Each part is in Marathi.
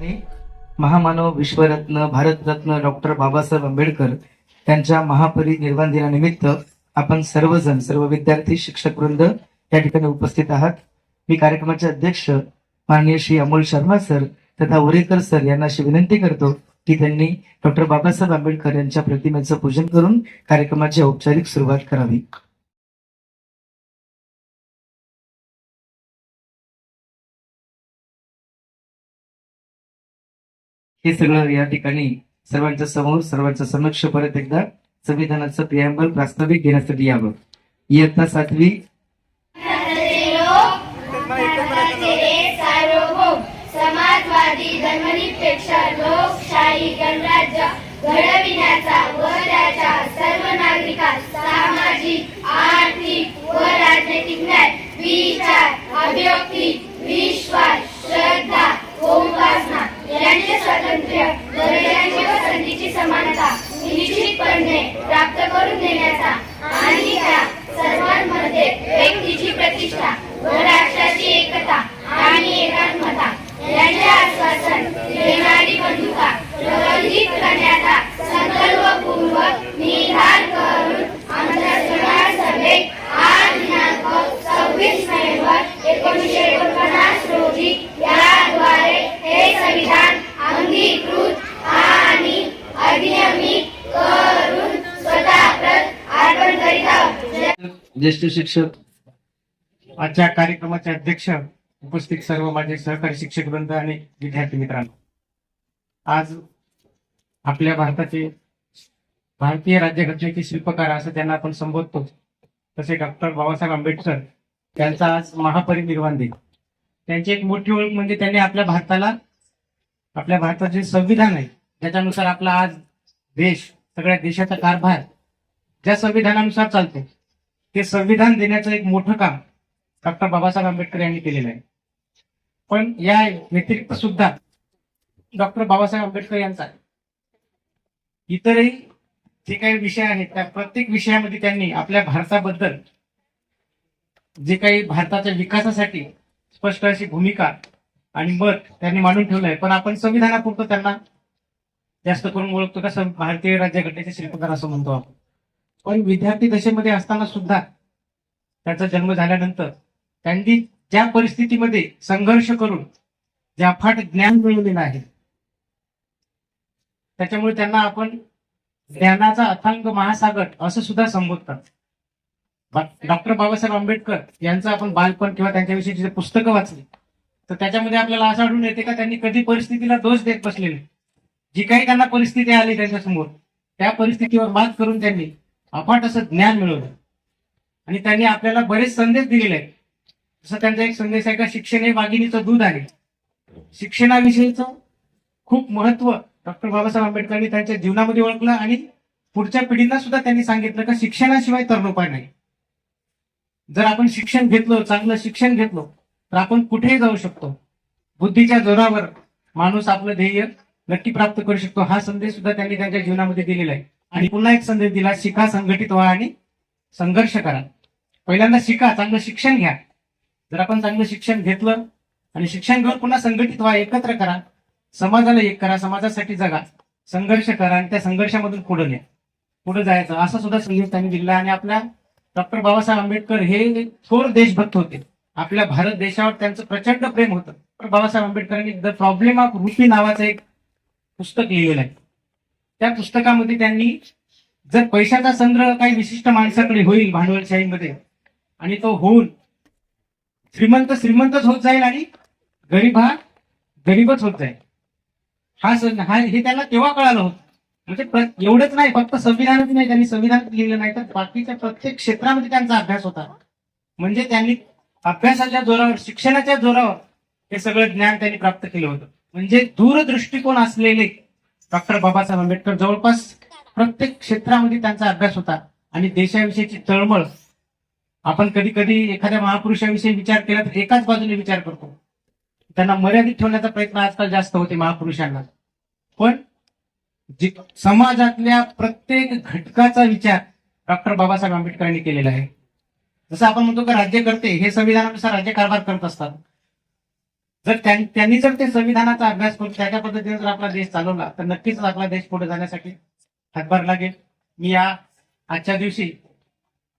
आणि महामानव विश्वरत्न भारतरत्न डॉक्टर बाबासाहेब आंबेडकर त्यांच्या महापरिनिर्वाण दिनानिमित्त आपण सर्वजण सर्व विद्यार्थी शिक्षक वृंद या ठिकाणी उपस्थित आहात. मी कार्यक्रमाचे अध्यक्ष माननीय श्री अमोल शर्मा सर तथा उरेकर सर यांना अशी विनंती करतो की त्यांनी डॉक्टर बाबासाहेब आंबेडकर यांच्या प्रतिमेचं पूजन करून कार्यक्रमाची औपचारिक सुरुवात करावी. हे सगळं या ठिकाणी सर्वांच्या समोर सर्वांच्या समक्ष परत एकदा संविधानाचं प्रियांबल प्रास्ताविक घेण्यासाठी यावं. इयत्ता सातवी. समाजवादी लोकशाही गणराज्य घडविण्याचा व त्याच्या सर्व नागरिकांस सामाजिक आर्थिक व राजनैतिक न्याय विचार अभिव्यक्ती विश्वास श्रद्धा व उपासना स्वातंत्र्य दर्जाची व संधीची समानता निश्चितपणे प्राप्त करून देण्याचा आणि त्या सर्वांमध्ये व्यक्तीची प्रतिष्ठा व राष्ट्राची एकता आणि एकात्मता. यांचे आश्वासन देणारी बंधुका प्रबंधित करण्याचा संकल्पपूर्वक निर्धार करून आमच्या सभेत आज दिनांक सव्वीस नोव्हेंबर एकोणीसशे एकोणपन्नास रोजी याद्वारे हे संविधान अंगीकृत आणि अधिनियमित करून स्वतः प्रत अर्पण करीत आहोत ज्येष्ठ शिक्षक. आजच्या कार्यक्रमाचे अध्यक्ष उपस्थित सर्व माझे सहकारी शिक्षक वृंद आणि विद्यार्थी मित्रांनो. आज आपल्या भारताचे भारतीय राज्यघटनेचे शिल्पकार असं त्यांना आपण संबोधतो. तसे डॉक्टर बाबासाहेब आंबेडकर त्यांचा आज महापरिनिर्वाण दिन. त्यांची एक मोठी ओळख म्हणजे त्यांनी आपल्या भारताला आपल्या भारताचे संविधान आहे ज्याच्यानुसार आपला आज देश सगळ्या देशाचा कारभार ज्या संविधानानुसार चालतो. ते संविधान देण्याचं एक मोठं काम डॉक्टर बाबासाहेब आंबेडकर यांनी केलेलं आहे. पण या व्यतिरिक्त सुद्धा डॉक्टर बाबासाहेब आंबेडकर यांचा इतरही जे काही विषय आहेत त्या प्रत्येक विषयामध्ये त्यांनी आपल्या भारताबद्दल जे काही भारताच्या विकासासाठी स्पष्ट अशी भूमिका आणि मत त्यांनी मांडून ठेवलं आहे. पण आपण संविधानापुरतं त्यांना जास्त करून ओळखतो का? भारतीय राज्यघटनेचे शिल्पकार असं म्हणतो आपण. पण विद्यार्थी दशेमध्ये असताना सुद्धा त्यांचा जन्म झाल्यानंतर त्यांनी ज्या परिस्थितीमध्ये संघर्ष करून जे अफाट ज्ञान मिळवलेलं आहे त्याच्यामुळे त्यांना आपण ज्ञानाचा अथांग महासागर असं सुद्धा संबोधतात. डॉक्टर बाबासाहेब आंबेडकर यांचं आपण बालपण किंवा त्यांच्याविषयी जे पुस्तकं वाचली तर त्याच्यामध्ये आपल्याला असं आढळून येते का त्यांनी कधी परिस्थितीला दोष देत बसलेले? जी काही त्यांना परिस्थिती आली त्यांच्यासमोर त्या परिस्थितीवर मात करून त्यांनी अफाट असं ज्ञान मिळवलं. आणि त्यांनी आपल्याला बरेच संदेश दिलेले आहेत. जसं त्यांचा एक संदेश आहे का शिक्षण हे वाघिणीचं दूध आहे. शिक्षणाविषयीचं खूप महत्त्व डॉक्टर बाबासाहेब आंबेडकरांनी त्यांच्या जीवनामध्ये ओळखलं आणि पुढच्या पिढींना सुद्धा त्यांनी सांगितलं का शिक्षणाशिवाय तरणोपाय नाही. जर आपण शिक्षण घेतलं चांगलं शिक्षण घेतलं तर आपण कुठेही जाऊ शकतो. बुद्धीच्या जोरावर माणूस आपलं ध्येय नक्की प्राप्त करू शकतो. हा संदेश सुद्धा त्यांनी त्यांच्या जीवनामध्ये दिलेला आहे. आणि पुन्हा एक संदेश दिला शिका संघटित व्हा आणि संघर्ष करा. पहिल्यांदा शिका चांगलं शिक्षण घ्या. जर आपण चांगलं शिक्षण घेतलं आणि शिक्षण घेऊन पुन्हा संघटित व्हा एकत्र करा. समाजाला एक करा समाजासाठी जगा. संघर्ष करा आणि त्या संघर्षामधून पुढे न्या. पुढे जायचं. असा सुद्धा संदेश त्यांनी दिला आणि आपल्या डॉक्टर बाबासाहेब आंबेडकर हे थोर देशभक्त होते. आपल्या भारत देशावर त्यांचं प्रचंड प्रेम होतं. डॉक्टर बाबासाहेब आंबेडकरांनी द प्रॉब्लेम ऑफ रुपी नावाचं एक पुस्तक लिहिलेलं आहे. त्या पुस्तकामध्ये त्यांनी जर पैशाचा संग्रह काही विशिष्ट माणसाकडे होईल भांडवलशाहीमध्ये आणि तो होऊन श्रीमंत श्रीमंतच होत जाईल आणि गरीब हा गरीबच होत जाईल. हा सण हा हे त्यांना तेव्हा कळालं होतं? म्हणजे प्र- एवढंच नाही फक्त संविधानच नाही त्यांनी संविधानात लिहिलं नाही तर बाकीच्या प्रत्येक क्षेत्रामध्ये त्यांचा अभ्यास होता. म्हणजे त्यांनी अभ्यासाच्या जोरावर शिक्षणाच्या जोरावर हे सगळं ज्ञान त्यांनी प्राप्त केलं होतं. म्हणजे दूरदृष्टिकोन असलेले डॉक्टर बाबासाहेब आंबेडकर जवळपास प्रत्येक क्षेत्रामध्ये त्यांचा अभ्यास होता. आणि देशाविषयीची तळमळ आपण कधी कधी एखाद्या महापुरुषाविषयी विचार केला तर एकाच बाजूने विचार करतो. त्यांना मर्यादित ठेवण्याचा प्रयत्न आजकाल जास्त होते महापुरुषांना. पण जी समाजातल्या प्रत्येक घटकाचा विचार डॉक्टर बाबासाहेब आंबेडकरांनी केलेला आहे. जसं आपण म्हणतो की राज्यकर्ते हे संविधानानुसार राज्यकारभार करत असतात. जर त्यां- त्यांनी जर ते संविधानाचा अभ्यास करून त्याच्या पद्धतीने जर आपला देश चालवला तर नक्कीच आपला देश पुढे जाण्यासाठी हातभार लागेल. मी या आजच्या दिवशी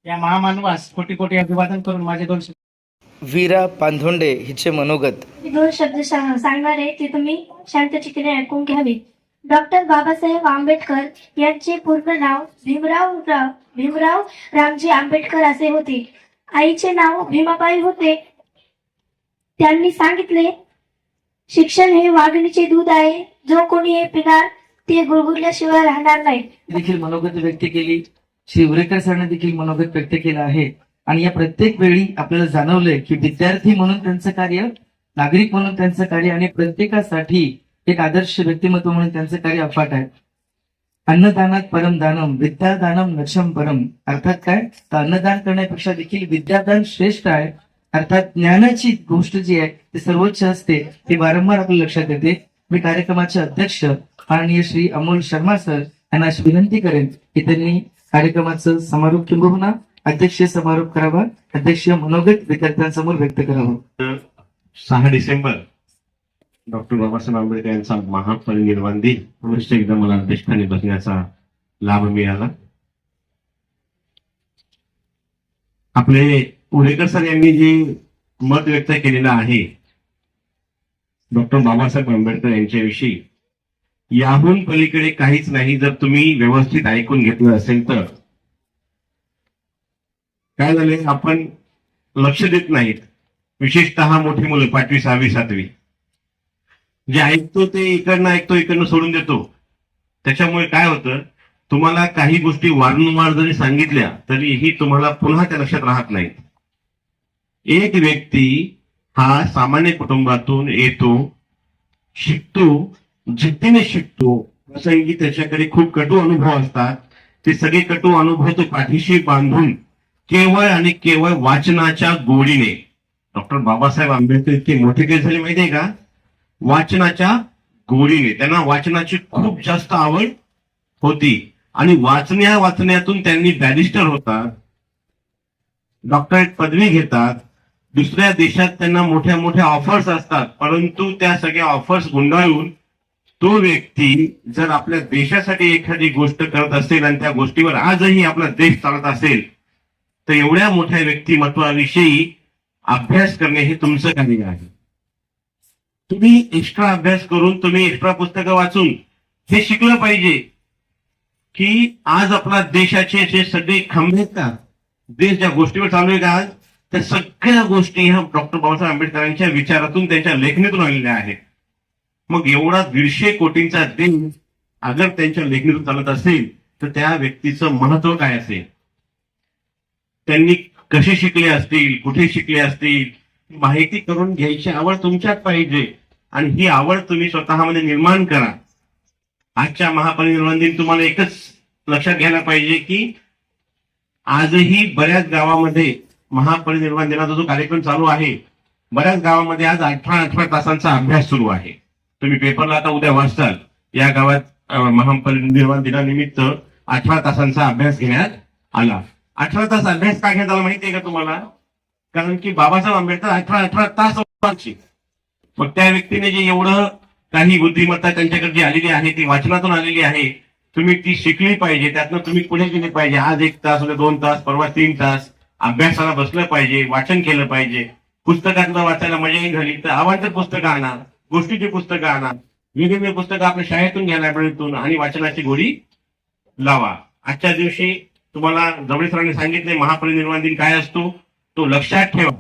या महामानवास कोटी कोटी अभिवादन करून माझे दोन शब्द वीरा पांधोंडे हिचे मनोगत. मी दोन शब्द सांगणार आहे ते तुम्ही शांत चित्तेने ऐकून घ्यावे. डॉक्टर बाबासाहेब आंबेडकर यांचे पूर्ण नाव भीमराव रा- भीमराव रामजी आंबेडकर असे होते. आईचे नाव भीमाबाई होते. त्यांनी सांगितले शिक्षण हे वाघिणीचे दूध आहे. जो कोणी हे पिणार ते गुळगुळल्याशिवाय राहणार नाही. देखील मनोगत व्यक्त केली. श्री उरेकर सरांनी देखील मनोगत व्यक्त केलं आहे. आणि या प्रत्येक वेळी आपल्याला जाणवलंय की विद्यार्थी म्हणून त्यांचं कार्य नागरिक म्हणून त्यांचं कार्य आणि प्रत्येकासाठी एक आदर्श व्यक्तिमत्व म्हणून त्यांचं कार्य अफाट आहे. अन्नदानात परम दानम विद्यादानम नक्षम परम. अर्थात काय? तर अन्नदान करण्यापेक्षा देखील विद्यादान श्रेष्ठ आहे. अर्थात ज्ञानाची गोष्ट जी आहे ती सर्वोच्च असते ती वारंवार आपल्या लक्षात येते. मी कार्यक्रमाचे अध्यक्ष माननीय श्री अमोल शर्मा सर यांना अशी विनंती करेन की त्यांनी कार्यक्रमाचं समारोप किंबहुना अध्यक्षीय समारोप करावा. अध्यक्षीय मनोगत विद्यार्थ्यांसमोर व्यक्त करावं. सहा डिसेंबर डॉक्टर बाबासाहेब आंबेडकर यांचा महापरिनिर्वाण दिन. पुनश्च एकदा मला अध्यक्षाने बसण्याचा लाभ मिळाला. आपले उरेकर सर यांनी जे मत व्यक्त केलेलं आहे डॉक्टर बाबासाहेब आंबेडकर यांच्याविषयी याहून पलीकडे काहीच नाही जर तुम्ही व्यवस्थित ऐकून घेतलं असेल तर. काय झाले आपण लक्ष देत नाहीत. विशेषतः मोठी मुलं पाचवी सहावी सातवी. जे ऐकतो ते इकडनं ऐकतो इकडनं सोडून देतो. त्याच्यामुळे काय होतं? तुम्हाला काही गोष्टी वारंवार जरी सांगितल्या तरीही तुम्हाला पुन्हा त्या लक्षात राहत नाहीत. एक व्यक्ती हा सामान्य कुटुंबातून येतो शिकतो जिद्दीने शिकतो. प्रसंगी त्याच्याकडे खूप कटू अनुभव असतात. ते सगळे कटू अनुभव तो पाठीशी बांधून केवळ आणि केवळ वाचनाच्या गोडीने. डॉक्टर बाबासाहेब आंबेडकर इतके मोठे काही झाले माहितीये का? वाचनाच्या गोडीने. त्यांना वाचनाची खूप जास्त आवड होती. आणि वाचण्या वाचण्यातून त्यांनी बॅरिस्टर होतात. डॉक्टरेट पदवी घेतात. दुसऱ्या देशात त्यांना मोठ्या मोठ्या ऑफर्स असतात परंतु त्या सगळ्या ऑफर्स गुंडाळून तो व्यक्ती जर आपल्या देशासाठी एखादी गोष्ट करत असेल आणि त्या गोष्टीवर आजही आपला देश चालत असेल तर एवढ्या मोठ्या व्यक्तिमत्वाविषयी अभ्यास करणे हे तुमचं कार्य आहे. तुम्ही एक्स्ट्रा अभ्यास करून तुम्ही एक्स्ट्रा पुस्तकं वाचून हे शिकलं पाहिजे की आज आपला देशाचे जे सगळे खंबे आहेत का देश ज्या गोष्टीवर चालू आहे का आज? त्या सगळ्या गोष्टी ह्या डॉक्टर बाबासाहेब आंबेडकरांच्या विचारातून त्यांच्या लेखणीतून आलेल्या आहेत. मग एवढा दीडशे कोटींचा देश अगर त्यांच्या लेखणीतून चालत असेल तर त्या व्यक्तीचं महत्त्व काय असेल? त्यांनी कसे शिकले असतील? कुठे शिकले असतील? माहिती करून घ्यायची आवड तुमच्यात पाहिजे. आणि ही आवड तुम्ही स्वतःमध्ये निर्माण करा. आजच्या महापरिनिर्वाण दिन तुम्हाला एकच लक्षात घ्यायला पाहिजे की आजही बऱ्याच गावामध्ये महापरिनिर्वाण दिनाचा जो कार्यक्रम चालू आहे बऱ्याच गावामध्ये आज अठरा अठरा तासांचा अभ्यास सुरू आहे. तुम्ही पेपरला आता उद्या वाचताल या गावात महापरिनिर्वाण दिनानिमित्त अठरा तासांचा अभ्यास घेण्यात आला. अठरा तास अभ्यास का घेण्यात आला माहितीये का तुम्हाला? कारण की बाबासाहेब आंबेडकर अठरा अठरा तास मग त्या व्यक्तीने जे एवढं काही बुद्धिमत्ता त्यांच्याकडे जी आलेली आहे ती वाचनातून आलेली आहे तुम्ही ती शिकली पाहिजे त्यातनं तुम्ही पुढे गेले पाहिजे. आज एक तास उद्या दोन तास परवा तीन तास. अभ्यासाला बसलं पाहिजे वाचन केलं पाहिजे. पुस्तकातलं वाचायला मजाही झाली. तर आवाज पुस्तकं आणा गोष्टीची पुस्तकं आणा. वेगवेगळी पुस्तकं आपल्या शाळेतून घ्या लायब्ररीतून आणि वाचनाची गोडी लावा. आजच्या दिवशी तुम्हाला जवळे सरांनी सांगितले महापरिनिर्वाण दिन काय असतो? तो लक्षात ठेवा.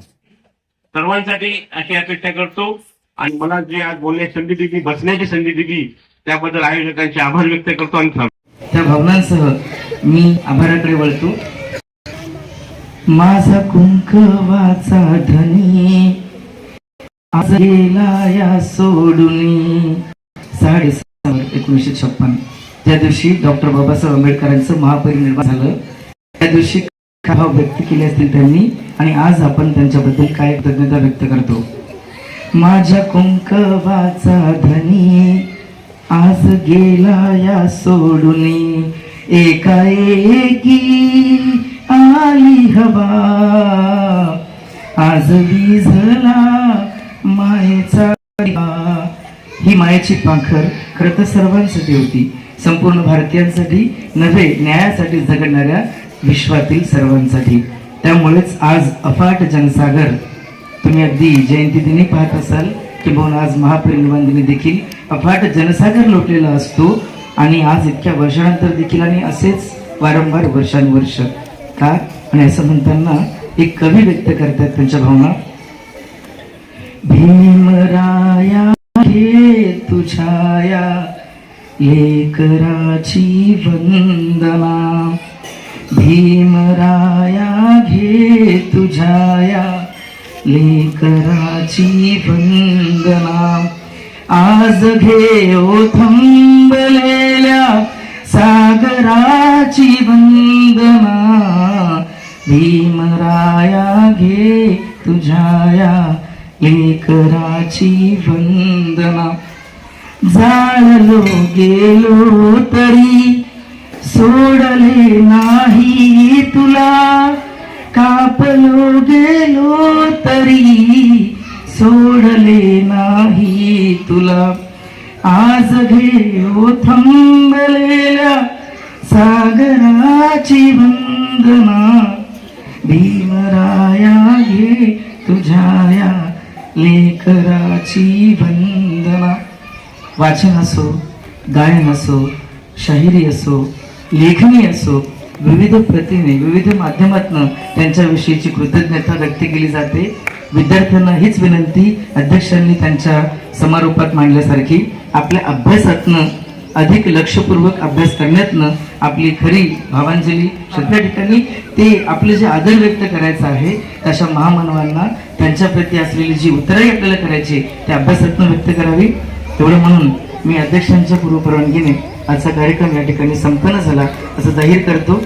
सर्वांसाठी अशी अपेक्षा करतो. आणि मला जे आज बोलण्याची संधी दिली बसण्याची संधी दिली त्याबद्दल आयोजकांचे आभार व्यक्त करतो आणि त्या भावनांसह मी आभाराकडे वळतो. माझा कुंकवाचा धनी. आज गेला या सोडून. साडे एकोणीसशे छप्पन. त्या दिवशी डॉक्टर बाबासाहेब आंबेडकरांचं महापरिनिर्माण झालं. त्या दिवशी भाव व्यक्त केले असतील त्यांनी? आणि आज आपण त्यांच्याबद्दल काय कृतज्ञता व्यक्त करतो? माझ्या कुंकवाचा धनी आज गेला या सोडून. एकाएकी आली हवा. आज विझला मायेचा ही मायेची पाखर खरं तर सर्वांसाठी होती. संपूर्ण भारतीयांसाठी नव्हे न्यायासाठी झगडणाऱ्या विश्वातील सर्वांसाठी. त्यामुळेच आज अफाट जनसागर. तुम्ही अगदी जयंती दिनी पाहत असाल किंवा आज महापरिनिर्वाण दिनी देखील अफाट जनसागर लोटलेला असतो. आणि आज इतक्या वर्षानंतर देखील आणि असेच वारंवार वर्षानुवर्ष. काय आणि असं म्हणताना एक कवी व्यक्त करतात त्यांच्या भावना. भीमराया घे तुझाया लेकराची वंदना. भीमराया घे तुझाया लेकराची वंदना. आज घे ओ थंबलेल्या सागराची वंदना भीमराया घे तुझाया लेकराची वंदना जाळलो गेलो तरी सोडले नाही तुला कापलो गेलो तरी सोडले नाही तुला. आज घेऊ थांबलेल्या सागराची वंदना. भीमराया घे तुझ्या लेकराची वंदना. वाचन असो गायन असो शाहिरी असो लेखणी असो विविध प्रतीने विविध माध्यमातून त्यांच्याविषयीची कृतज्ञता व्यक्त केली जाते. विद्यार्थ्यांना हीच विनंती अध्यक्षांनी त्यांच्या समारोपात मांडल्यासारखी आपल्या अभ्यासातनं अधिक लक्षपूर्वक अभ्यास करण्यातनं आपली खरी भावांजली सगळ्या ठिकाणी ते आपले जे आदर व्यक्त करायचं आहे तशा महामानवांना त्यांच्याप्रती असलेली जी उत्तराई आपल्याला करायची ते अभ्यासातनं व्यक्त करावी. एवढं म्हणून मी अध्यक्षांच्या पूर्व परवानगीने आजचा कार्यक्रम या ठिकाणी संपन्न झाला असं जाहीर करतो.